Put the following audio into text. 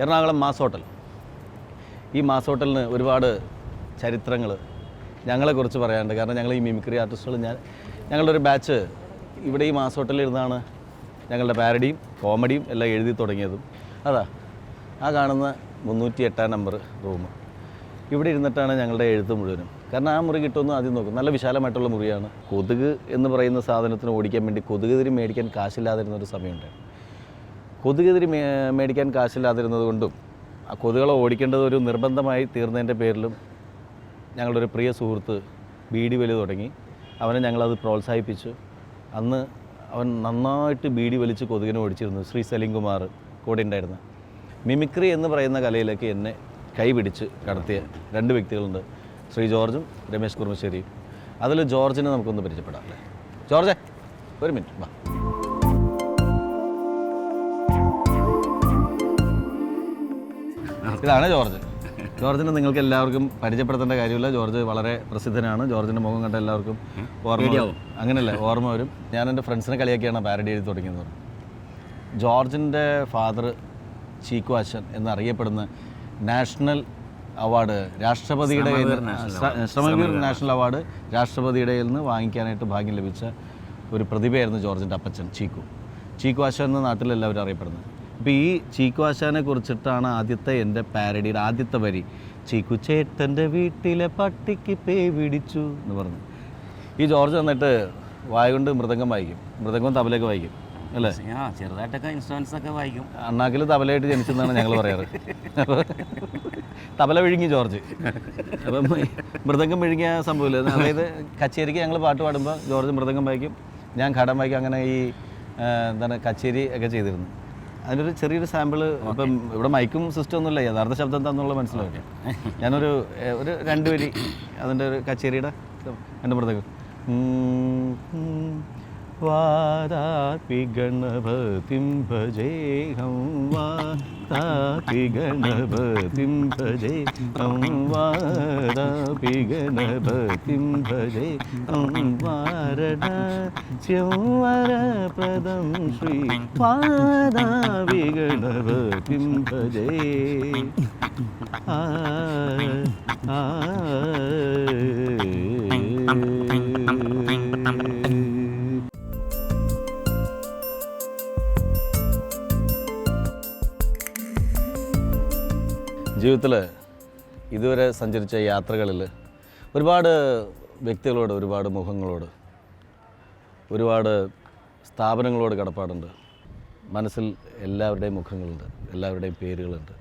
Ernakulam mass hotel. ഈ mass ഹോട്ടലിന് ഒരുപാട് ചരിത്രങ്ങൾ ഞങ്ങളെക്കുറിച്ച് പറയാനുണ്ട്. കാരണം ഞങ്ങൾ ഈ മിമിക്രി ആർട്ടിസ്റ്റുകൾ ഞാൻ ഞങ്ങളുടെ ഒരു ബാച്ച് ഇവിടെ ഈ മാസ് ഹോട്ടലിൽ ഇരുന്നാണ് ഞങ്ങളുടെ പാരഡിയും കോമഡിയും എല്ലാം എഴുതി തുടങ്ങിയതും. അതാ ആ കാണുന്ന മുന്നൂറ്റി എട്ടാം നമ്പർ റൂം. ഇവിടെ ഇരുന്നിട്ടാണ് ഞങ്ങളുടെ എഴുത്ത് മുഴുവനും. കാരണം ആ മുറി കിട്ടുമെന്ന് ആദ്യം നോക്കും. നല്ല വിശാലമായിട്ടുള്ള മുറിയാണ്. കൊതുക് എന്ന് പറയുന്ന സാധനത്തിന് ഓടിക്കാൻ വേണ്ടി കൊതുക് തിരി മേടിക്കാൻ കാശില്ലാതിരുന്ന ഒരു സമയമുണ്ടായിരുന്നു. കൊതുകെതിരി മേടിക്കാൻ കാശില്ലാതിരുന്നത് കൊണ്ടും ആ കൊതുകളെ ഓടിക്കേണ്ടത് ഒരു നിർബന്ധമായി തീർന്നതിന്റെ പേരിലും ഞങ്ങളുടെ ഒരു പ്രിയ സുഹൃത്ത് ബീഡി വലി തുടങ്ങി. അവനെ ഞങ്ങളത് പ്രോത്സാഹിപ്പിച്ചു. അന്ന് അവൻ നന്നായിട്ട് ബീഡി വലിച്ച് കൊതുകിനെ ഓടിച്ചിരുന്നു. ശ്രീ സലിംകുമാർ കൂടെ ഉണ്ടായിരുന്നു. മിമിക്രി എന്ന് പറയുന്ന കലയിലേക്ക് എന്നെ കൈപിടിച്ച് കടത്തിയ രണ്ട് വ്യക്തികളുണ്ട്. ശ്രീ ജോർജും രമേശ് കുർമശ്ശേരിയും അതിൽ ജോർജിനെ നമുക്കൊന്ന് പരിചയപ്പെടാം അല്ലേ? ജോർജേ ഒരു മിനിറ്റ് വാ. ഇതാണ് ജോർജ്. ജോർജിനെ നിങ്ങൾക്ക് എല്ലാവർക്കും പരിചയപ്പെടുത്തേണ്ട കാര്യമില്ല. ജോർജ് വളരെ പ്രസിദ്ധനാണ്. ജോർജിന്റെ മുഖം കണ്ട എല്ലാവർക്കും ഓർമ്മ വരും. അങ്ങനെയല്ല ഓർമ്മ വരും. ഞാൻ എന്റെ ഫ്രണ്ട്സിനെ കളിയാക്കിയാണ് പാരഡി എഴുതി തുടങ്ങിയത്. ജോർജിന്റെ ഫാദർ ചീക്കു അച്ഛൻ എന്നറിയപ്പെടുന്ന നാഷണൽ അവാർഡ് രാഷ്ട്രപതിയുടെ ശ്രമവീർ നാഷണൽ അവാർഡ്. രാഷ്ട്രപതിയുടെ കയ്യിൽ നിന്ന് വാങ്ങിക്കാനായിട്ട് ഭാഗ്യം ലഭിച്ച ഒരു പ്രതിഭയായിരുന്നു ജോർജിന്റെ അപ്പച്ചൻ ചീക്കു. ചീക്കു ആശ എന്ന നാട്ടിലെല്ലാവരും അറിയപ്പെടുന്നത്. അപ്പോൾ ഈ ചീക്കു ആശാനെ കുറിച്ചിട്ടാണ് ആദ്യത്തെ എന്റെ പാരഡിയുടെ ആദ്യത്തെ വരി. ചീക്കു ചേട്ടന്റെ വീട്ടിലെ പട്ടിക്ക് പേ പിടിച്ചു എന്ന് പറഞ്ഞു. ഈ ജോർജ് വന്നിട്ട് വായ കൊണ്ട് മൃദംഗം വായിക്കും. മൃദംഗം തബലയൊക്കെ വായിക്കും അല്ലേ? ആ ചെറുതായിട്ടൊക്കെ ഇൻസ്ട്രുമെന്റ്സ് ഒക്കെ വായിക്കും. അണ്ണാക്കിൽ തബലയായിട്ട് ജനിച്ചെന്നാണ് ഞങ്ങൾ പറയാറ്. തബല വിഴുങ്ങി ജോർജ്. അപ്പം മൃദംഗം വിഴുങ്ങിയ സംഭവമില്ല. അതായത് കച്ചേരിക്ക് ഞങ്ങൾ പാട്ട് പാടുമ്പോൾ ജോർജ് മൃദംഗം വായിക്കും ഞാൻ ഘടം വായിക്കും അങ്ങനെ ഈ എന്താണ് കച്ചേരി ഒക്കെ ചെയ്തിരുന്നു. അതിനൊരു ചെറിയൊരു സാമ്പിൾ ഇപ്പം ഇവിടെ മൈക്കും സിസ്റ്റം ഒന്നുമില്ല യഥാർത്ഥ ശബ്ദം എന്താണെന്നുള്ള മനസ്സിലാവില്ല. ഞാനൊരു ഒരു രണ്ട് വരി അതിന്റെ ഒരു കച്ചേരിയുടെ എന്റെ പുറത്തേക്ക്. വാതാപി ഗണപതിം ഭജേഹം വാതാപി ഗണപതിം ഭജേഹം വാതാപി ഗണപതിം ഭജേഹം വാരണാസ്യം വരപ്രദം ശ്രീ വാതാപി ഗണപതിം ഭജേ ആ ആ. ജീവിതത്തിൽ ഇതുവരെ സഞ്ചരിച്ച യാത്രകളിൽ ഒരുപാട് വ്യക്തികളോട് ഒരുപാട് മുഖങ്ങളോട് ഒരുപാട് സ്ഥാപനങ്ങളോട് കടപ്പാടുണ്ട്. മനസ്സിൽ എല്ലാവരുടെയും മുഖങ്ങളുണ്ട് എല്ലാവരുടെയും പേരുകളുണ്ട്.